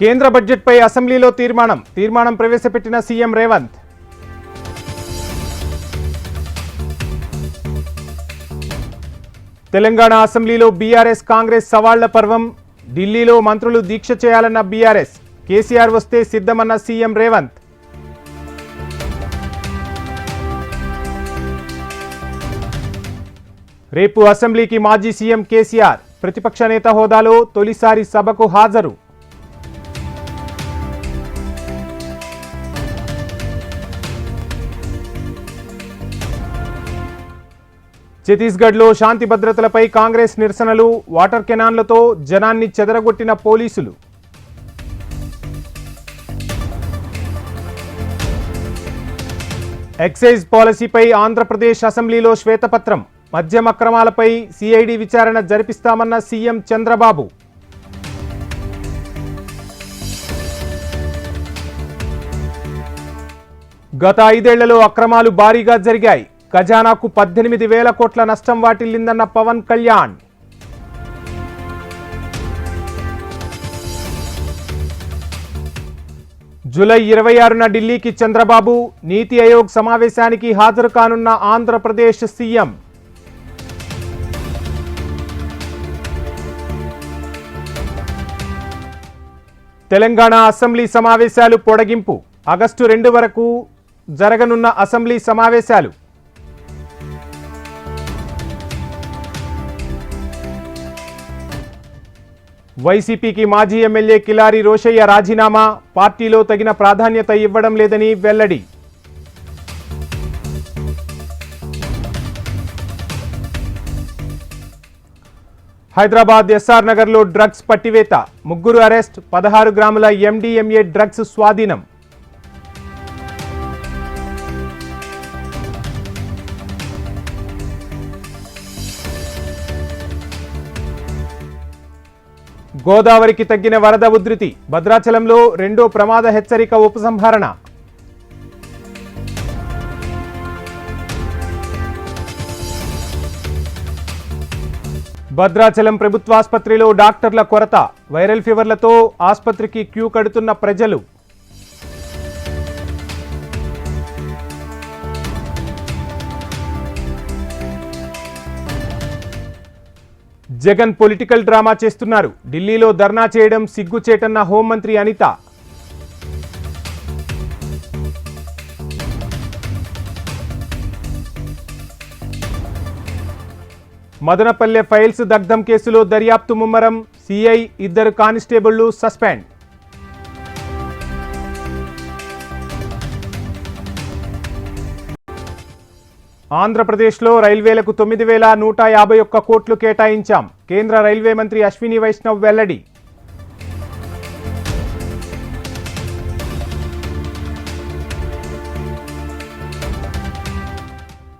కేంద్ర బడ్జెట్పై అసెంబ్లీలో తీర్మానం. తీర్మానం ప్రవేశపెట్టిన సీఎం రేవంత్. తెలంగాణ అసెంబ్లీలో బీఆర్ఎస్ కాంగ్రెస్ సవాళ్ళ పర్వం. ఢిల్లీలో మంత్రులు దీక్ష చేయాలన్న బీఆర్ఎస్. కేసీఆర్ వస్తే సిద్ధమన్న సీఎం రేవంత్. రేపు అసెంబ్లీకి మాజీ సీఎం కేసీఆర్. ప్రతిపక్ష నేత హోదాలో తొలిసారి సభకు హాజరు. ఛత్తీస్గఢ్లో శాంతి భద్రతలపై కాంగ్రెస్ నిరసనలు వాటర్ కెనాన్లతో జనాన్ని చెదరగొట్టిన పోలీసులు. ఎక్సైజ్ పాలసీపై ఆంధ్రప్రదేశ్ అసెంబ్లీలో శ్వేతపత్రం. మద్యం అక్రమాలపై సిఐడి విచారణ జరిపిస్తామన్న సీఎం చంద్రబాబు. గత ఐదేళ్ళలో అక్రమాలు భారీగా జరిగాయి. ఖజానాకు పద్దెనిమిది వేల కోట్ల నష్టం వాటిల్లిందన్న పవన్ కళ్యాణ్. జూలై ఇరవై ఆరున ఢిల్లీకి చంద్రబాబు నీతి ఆయోగ్ సమావేశానికి హాజరు కానున్న ఆంధ్రప్రదేశ్ సీఎం. తెలంగాణ అసెంబ్లీ సమావేశాలు పొడగింపు. ఆగస్టు రెండు వరకు జరగనున్న అసెంబ్లీ సమావేశాలు. వైసీపీకి మాజీ ఎమ్మెల్యే కిలారి రోషయ్య రాజీనామా పార్టీలో తగిన ప్రాధాన్యత ఇవ్వడం లేదని వెల్లడి. హైదరాబాద్ ఎస్ఆర్ నగర్లో డ్రగ్స్ పట్టివేత ముగ్గురు అరెస్ట్ పదహారు గ్రాముల ఎండిఎంఏ డ్రగ్స్ స్వాధీనం. గోదావరికి తగ్గిన వరద ఉధృతి భద్రాచలంలో రెండో ప్రమాద హెచ్చరిక ఉపసంహరణ. భద్రాచలం ప్రభుత్వాసుపత్రిలో డాక్టర్ల కొరత వైరల్ ఫీవర్లతో ఆసుపత్రికి క్యూ కడుతున్న ప్రజలు. జగన్ పొలిటికల్ డ్రామా చేస్తున్నారు. ఢిల్లీలో ధర్నా చేయడం సిగ్గుచేటన్న హోంమంత్రి అనిత. మదనపల్లె ఫైల్స్ దగ్ధం కేసులో దర్యాప్తు ముమ్మరం. సిఐ ఇద్దరు కానిస్టేబుళ్ళు సస్పెండ్. ఆంధ్రప్రదేశ్లో రైల్వేలకు తొమ్మిది వేల నూట యాభై ఒక్క కోట్లు కేటాయించాం. కేంద్ర రైల్వే మంత్రి అశ్విని వైష్ణవ్ వెల్లడి.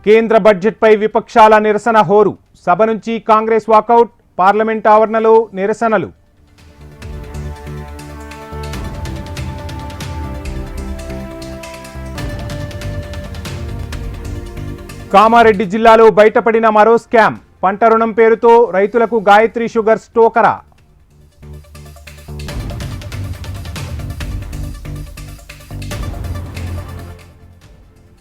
కేంద్ర బడ్జెట్పై విపక్షాల నిరసన హోరు. సభ నుంచి కాంగ్రెస్ వాకౌట్ పార్లమెంట్ ఆవరణలో నిరసనలు. కామారెడ్డి జిల్లాలో బయటపడిన మరో స్కామ్. పంట రుణం పేరుతో రైతులకు గాయత్రి షుగర్స్ టోకరా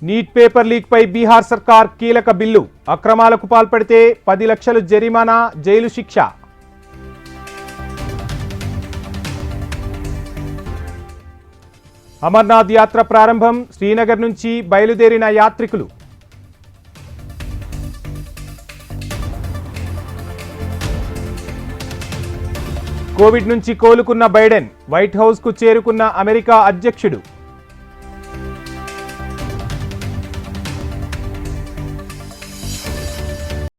నీట్ పేపర్ లీక్పై బీహార్ సర్కార్ కీలక బిల్లు. అక్రమాలకు పాల్పడితే పది లక్షలు జరిమానా జైలు శిక్ష. అమర్నాథ్ యాత్ర ప్రారంభం. శ్రీనగర్ నుంచి బయలుదేరిన యాత్రికులు. కోవిడ్ నుంచి కోలుకున్న బైడెన్ వైట్ హౌస్కు చేరుకున్న అమెరికా అధ్యక్షుడు.